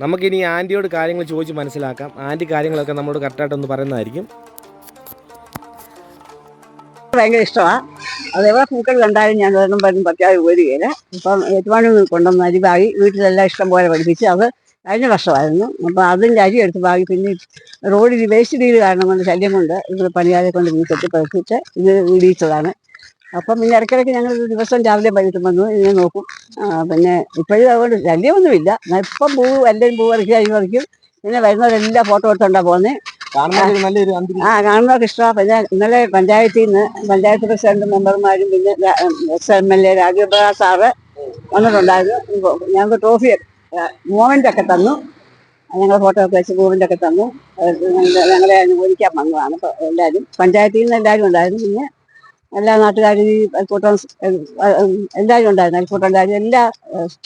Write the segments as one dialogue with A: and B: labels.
A: നമുക്കിനി ആന്റിയോട് കാര്യങ്ങൾ ചോദിച്ച് മനസ്സിലാക്കാം. ആന്റി കാര്യങ്ങളൊക്കെ നമ്മളോട് കറക്റ്റായിട്ടൊന്ന് പറയുന്നതായിരിക്കും.
B: ഭയങ്കര ഇഷ്ടമാണ് അതേപോലെ പൂക്കൾ കണ്ടാലും ഞാൻ ഒരെണ്ണം വരും പറ്റാതെ വരികയില്ല ഇപ്പം ഏറ്റുമാണി കൊണ്ടുവന്ന അരി ബാഗി വീട്ടിലെല്ലാം ഇഷ്ടം പോലെ പഠിപ്പിച്ച് അത് കഴിഞ്ഞ വർഷമായിരുന്നു. അപ്പം അതിന്റെ അരി എടുത്ത് ബാഗി പിന്നെ റോഡിൽ വേസ്റ്റ് ഡീൽ കാരണം കൊണ്ട് ശല്യം കൊണ്ട് ഇത് പണിയാതെ കൊണ്ട് വീട്ടിൽ കെട്ടി പറിപ്പിച്ച് ഇത് ഇടിയിച്ചതാണ് അപ്പം പിന്നെ ഇടയ്ക്കിടയ്ക്ക് ഞങ്ങൾ ദിവസം രാവിലെ വൈകിട്ട് വന്നു ഇതിനെ നോക്കും. പിന്നെ ഇപ്പോഴും അതുകൊണ്ട് ശല്യമൊന്നുമില്ല ഇപ്പം പൂ എല്ലാവരും പൂ പറിക്കും അരി പറിക്കും. പിന്നെ വരുന്നവരെല്ലാം ഫോട്ടോ എടുത്തോണ്ടാണ് പോകുന്നത് ആ കാണുന്നവർക്ക് ഇഷ്ടമാണ് പിന്നെ ഇന്നലെ പഞ്ചായത്തിൽ നിന്ന് പഞ്ചായത്ത് പ്രസിഡന്റ് മെമ്പർമാരും പിന്നെ S M L A Rajagopal sir വന്നിട്ടുണ്ടായിരുന്നു. ഞങ്ങൾക്ക് ട്രോഫി മൂവ്മെന്റ് ഒക്കെ തന്നു. ഞങ്ങൾ ഫോട്ടോ ഒക്കെ വെച്ച് മൂവ്മെന്റ് ഒക്കെ തന്നു ഞങ്ങളെ അനുകൂലിക്കാൻ വന്നതാണ്. ഇപ്പൊ എല്ലാവരും പഞ്ചായത്തിൽ നിന്ന് എല്ലാവരും ഉണ്ടായിരുന്നു. പിന്നെ എല്ലാ നാട്ടുകാരും ഈ അയൽക്കൂട്ടം എല്ലാവരും ഉണ്ടായിരുന്നു. അയൽക്കൂട്ടം എല്ലാ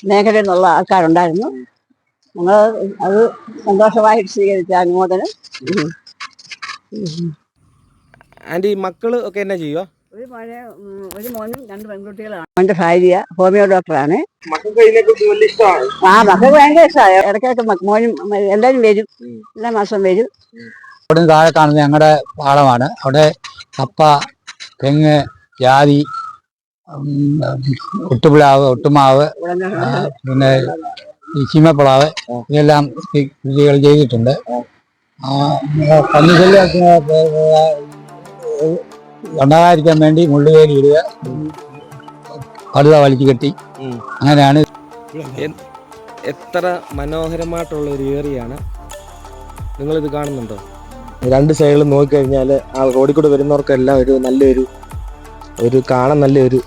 B: മേഖലയിൽ നിന്നുള്ള ആൾക്കാരുണ്ടായിരുന്നു. ഞങ്ങൾ അത് സന്തോഷമായിട്ട് സ്വീകരിച്ച അനുമോദനം. ആന്റി
A: ആന്റി മക്കൾ ഒക്കെ എന്നാ ചെയ്യുക
B: ഒരു മോനെ ഒരു മോനും രണ്ട് പെൺകുട്ടികളാണ്. അവന്റെ ഭാര്യ ഹോമിയോ ഡോക്ടറാണ്. ആ മക്കൾക്ക് ഭയങ്കര ഇഷ്ടമായ ഇടയ്ക്കൊക്കെ മക്ക- മോനും എല്ലാരും എല്ലാവരും വരും. എല്ലാ മാസം വരും.
C: അവിടെ താഴെ കാണുന്നത് ഞങ്ങളുടെ പാടമാണ് അവിടെ കപ്പ തെങ്ങ് ജാതി ഒട്ടുപിളാവ് ഒട്ടുമാവ് പിന്നെ ചീമപ്പിളാവ് ഇതെല്ലാം ഈ കൃഷികൾ ചെയ്തിട്ടുണ്ട്. പന്നിശല്യം ഉണ്ടാകാതിരിക്കാൻ വേണ്ടി മുള്ളുവേലി ഇടുക. കടുത വലിച്ചു കെട്ടി. അങ്ങനെയാണ്.
A: എത്ര മനോഹരമായിട്ടുള്ള ഒരു ഏറിയാണ്. നിങ്ങളിത് കാണുന്നുണ്ടോ? രണ്ട് സൈഡിൽ നോക്കിക്കഴിഞ്ഞാൽ ആ റോഡിൽ കൂടെ വരുന്നവർക്കെല്ലാം ഒരു നല്ലൊരു ഒരു കാണാൻ നല്ലൊരു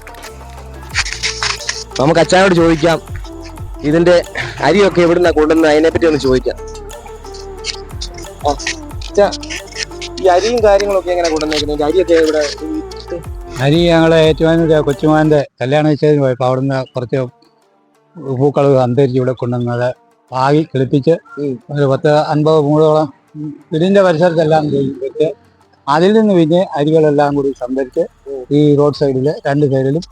A: നമുക്ക് അച്ഛനോട് ചോദിക്കാം. ഇതിന്റെ അരിയൊക്കെ എവിടുന്നാ കൊണ്ടുവന്നത്? അതിനെപ്പറ്റി ഒന്ന് ചോദിക്കാം. ഈ അരിയും കാര്യങ്ങളൊക്കെ എങ്ങനെ കൊണ്ടുവന്നേക്കുന്നത്? അരിയൊക്കെ ഇവിടെ
C: അരി ഞങ്ങളെ ഏറ്റുമാനൂർ കൊച്ചുമാന്റെ കല്യാണം വെച്ചതിന് പോയപ്പോൾ അവിടുന്ന് കുറച്ച് പൂക്കളും അന്തരിച്ച് ഇവിടെ കൊണ്ടുവന്നത്. പാകി കിളിപ്പിച്ച് ഒരു പത്ത് അൻപത് മൂടോളം വീടിന്റെ പരിസരത്തെല്ലാം വെച്ച് അതിൽ നിന്ന് പിന്നെ അരികളെല്ലാം കൂടി സംഭരിച്ച്. ഈ റോഡ് സൈഡിൽ രണ്ട് സൈഡിലും.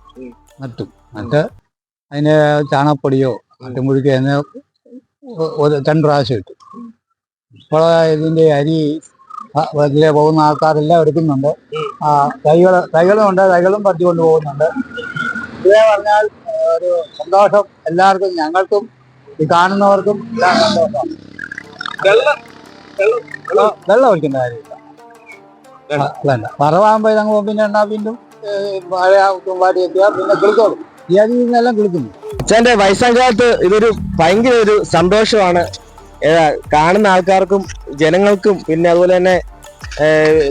C: നട്ടു നട്ട് അതിന് ചാണകപ്പൊടിയോ മറ്റുമുഴുക്കി അതിന് രണ്ട് പ്രാവശ്യം ഇട്ടു ഇപ്പോൾ ഇതിന്റെ അരി ഇതിലെ പോകുന്ന ആൾക്കാരെല്ലാം എടുക്കുന്നുണ്ട് ആ തൈകൾ തൈകളും ഉണ്ട് തൈകളും പറിച്ചുകൊണ്ട് പോകുന്നുണ്ട് ഇതേ പറഞ്ഞാൽ ഒരു സന്തോഷം എല്ലാവർക്കും ഞങ്ങൾക്കും ഈ കാണുന്നവർക്കും എല്ലാം സന്തോഷം
A: വെള്ളം
C: ഒഴിക്കുന്ന കാര്യമില്ല.
A: വേണ്ട.
C: ഞങ്ങൾ പിന്നെ എണ്ണ വീണ്ടും മഴ തുമ്പാടി എത്തിയാൽ പിന്നെ കിളിത്തോളും ഈ അരി നിന്നെല്ലാം കിളിക്കുന്നു.
A: അച്ഛന്റെ വയസ്സാം ഇതൊരു ഭയങ്കര ഒരു സന്തോഷമാണ്. കാണുന്ന ആൾക്കാർക്കും ജനങ്ങൾക്കും പിന്നെ അതുപോലെ തന്നെ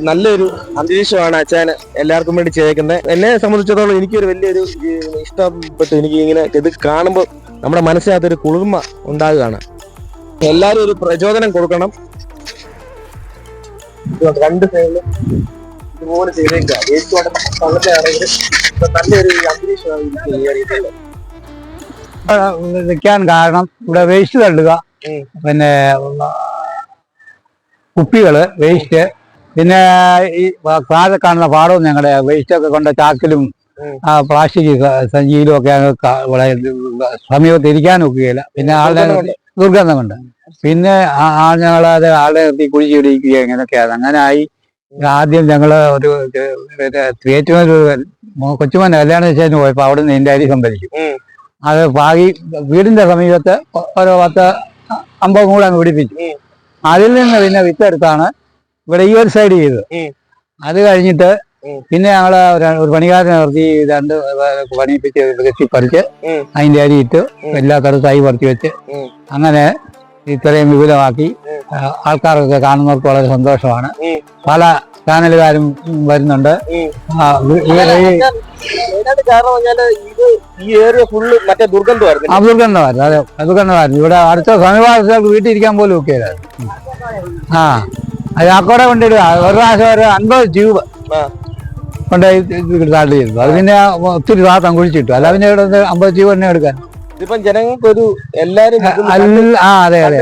A: നല്ലൊരു അന്തരീക്ഷമാണ് അച്ഛന് എല്ലാവർക്കും വേണ്ടി ചെയ്തേക്കുന്നത്. എന്നെ സംബന്ധിച്ചിടത്തോളം എനിക്കൊരു വലിയൊരു ഇഷ്ടപ്പെട്ടു. എനിക്ക് ഇങ്ങനെ ഇത് കാണുമ്പോൾ നമ്മുടെ മനസ്സിനകത്തൊരു കുളിർമ ഉണ്ടാകുകയാണ്. എല്ലാവരും ഒരു പ്രചോദനം കൊടുക്കണം. ഇതുകൊണ്ട് രണ്ട് സൈഡിലും ഇതുപോലെ ചെയ്തേക്കുക വേസ്റ്റ് വള്ളത്തിലാണെങ്കിൽ നല്ലൊരു ഇപ്പൊ എനിക്ക് നല്ലൊരു അന്തരീക്ഷമാണ്
C: നിൽക്കാൻ കാരണം ഇവിടെ വേസ്റ്റ് തള്ളുക. പിന്നെ കുപ്പികൾ വേസ്റ്റ് പിന്നെ ഈ താഴെ കാണുന്ന പാടവും ഞങ്ങളുടെ വേസ്റ്റ് ഒക്കെ കൊണ്ട ചാക്കിലും. ആ പ്ലാസ്റ്റിക് സഞ്ചിയിലും ഒക്കെ അങ്ങ് ഇവിടെ സമീപത്ത് ഇരിക്കാൻ ഒക്കുകയില്ല. പിന്നെ ആളുടെ
A: ദുർഗന്ധമുണ്ട്.
C: പിന്നെ ആ- ഞങ്ങളത് ആളെ നിർത്തി കുഴിച്ചിടിക്കുക ഇങ്ങനെയൊക്കെയാണ് അങ്ങനെ ആയി ആദ്യം ഞങ്ങൾ ഒരു ഏറ്റവും കൊച്ചുമോൻ കല്യാണം ശേഷം പോയപ്പോൾ അവിടെ നിന്ന് എന്റെ അരി സംഭരിക്കും അത് പാകി വീടിന്റെ സമീപത്ത് ഓരോ പത്ത് അമ്പത് കൂടെ അങ്ങ് പിടിപ്പിച്ചു. അതിൽ നിന്ന് പിന്നെ വിത്തെടുത്താണ് ഇവിടെ ഈ ഒരു സൈഡ് ചെയ്തത്. അത് കഴിഞ്ഞിട്ട്. പിന്നെ ഞങ്ങൾ ഒരു- പണിക്കാരനെ നിർത്തി രണ്ട് പണിപ്പിച്ച് കെട്ടി പറിച്ച് അതിന്റെ അരി ഇട്ട് എല്ലാ തരം തൈ പറിച്ച് വെച്ച് അങ്ങനെ ഇത്രയും വിപുലമാക്കി ആൾക്കാർക്കൊക്കെ ആൾക്കാർക്ക് കാണുന്നവർക്ക് വളരെ സന്തോഷമാണ് പല ചാനലുകാരും വരുന്നുണ്ട്
A: ദുർഗന്ധമായിരുന്നു
C: അതെ ഇവിടെ അടുത്ത സമീപവാസികൾക്ക് വീട്ടിൽ ഇരിക്കാൻ പോലും ഒക്കെ ആ അത് ആക്കോടെ കൊണ്ടിടുക ഒരു പ്രാവശ്യം ഒരു അൻപത് ട്യൂബ്. കൊണ്ടുപോയി താഴ്ത്തി ചെയ്തു അത് പിന്നെ ഒത്തിരി താത്തം കുഴിച്ചിട്ടു. അല്ല പിന്നെ ഇവിടെ അമ്പത് ട്യൂബ് തന്നെ എടുക്കാൻ.
A: എല്ലാരും
C: ആ അതെ അതെ.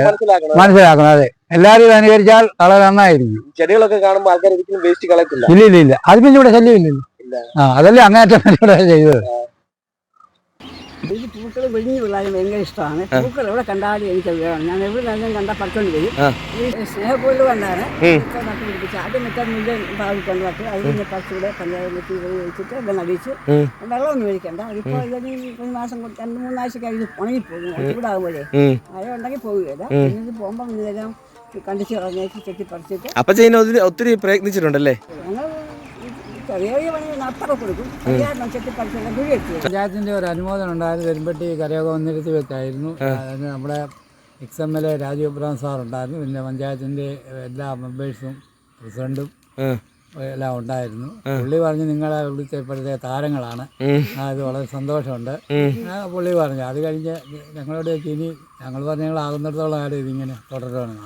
A: മനസ്സിലാക്കണം.
C: അതെ. എല്ലാരും ഇത് അനുകരിച്ചാൽ വളരെ നന്നായിരിക്കും.
A: ചെടികളൊക്കെ കാണുമ്പോൾ ആൾക്കാർ വേസ്റ്റ് കളയത്തില്ല.
C: ഇല്ല ഇല്ല ഇല്ല. അത് പിന്നെ ഇവിടെ ശല്യം ഇല്ലല്ലോ
A: ഇല്ല.
C: ആ അതല്ലേ അങ്ങേറ്റം ഇവിടെ ചെയ്തത്.
B: പൂക്കൾ വിഴിഞ്ഞു പിള്ളേരും ഭയങ്കര ഇഷ്ടമാണ്. പൂക്കൾ എവിടെ കണ്ടാലും എനിക്ക് വേണം. ഞാൻ എവിടെ നിന്നും കണ്ടാൽ പറിച്ചോണ്ട് വരും. ഈ സ്നേഹപ്പൂൽ കണ്ടാണ് നട്ടു പിടിപ്പിച്ച് ആദ്യം മറ്റേ മുല്ല പാവി കൊണ്ട് നട്ട് അത് കഴിഞ്ഞ പറിച്ചുകൂടെ പഞ്ചായത്ത് ഒഴിച്ചിട്ട് എല്ലാം
A: നടിച്ച്.
B: വെള്ളമൊന്നും ഒഴിക്കണ്ട. അതിപ്പോൾ ഇതിന് ഒരു മാസം രണ്ട് മൂന്നാഴ്ച കഴിഞ്ഞ് ഉണങ്ങിപ്പോകും ചൂടാകുമ്പോഴേ. മഴ ഉണ്ടെങ്കിൽ പോവുകയില്ല. പിന്നെ ഇത് പോകുമ്പോൾ ഇതെല്ലാം കണ്ടിച്ച് ഇറങ്ങി ചെത്തി പറിച്ചിട്ട്
A: അപ്പൊ ഒത്തിരി പ്രയത്നിച്ചിട്ടുണ്ടല്ലേ?
B: ഞങ്ങൾ
C: പഞ്ചായത്തിന്റെ ഒരു അനുമോദനം ഉണ്ടായിരുന്നു പെരുമ്പട്ടി കരയോഗന്നിരത്തി വെച്ചായിരുന്നു. അതിന് നമ്മുടെ ex M L A Rajeev sir ഉണ്ടായിരുന്നു. പിന്നെ പഞ്ചായത്തിന്റെ എല്ലാ മെമ്പേഴ്സും പ്രസിഡന്റും എല്ലാം ഉണ്ടായിരുന്നു. പുള്ളി പറഞ്ഞു നിങ്ങളെ വിളിച്ച ഇപ്പോഴത്തെ താരങ്ങളാണ്. അത് വളരെ സന്തോഷമുണ്ട്. പുള്ളി പറഞ്ഞു അത് കഴിഞ്ഞ് ഞങ്ങളോട് ഇനി ഞങ്ങൾ പറഞ്ഞ ഞങ്ങൾ ആകുന്നിടത്തോളം കാലം ഇതിങ്ങനെ തുടരുകയാണ്.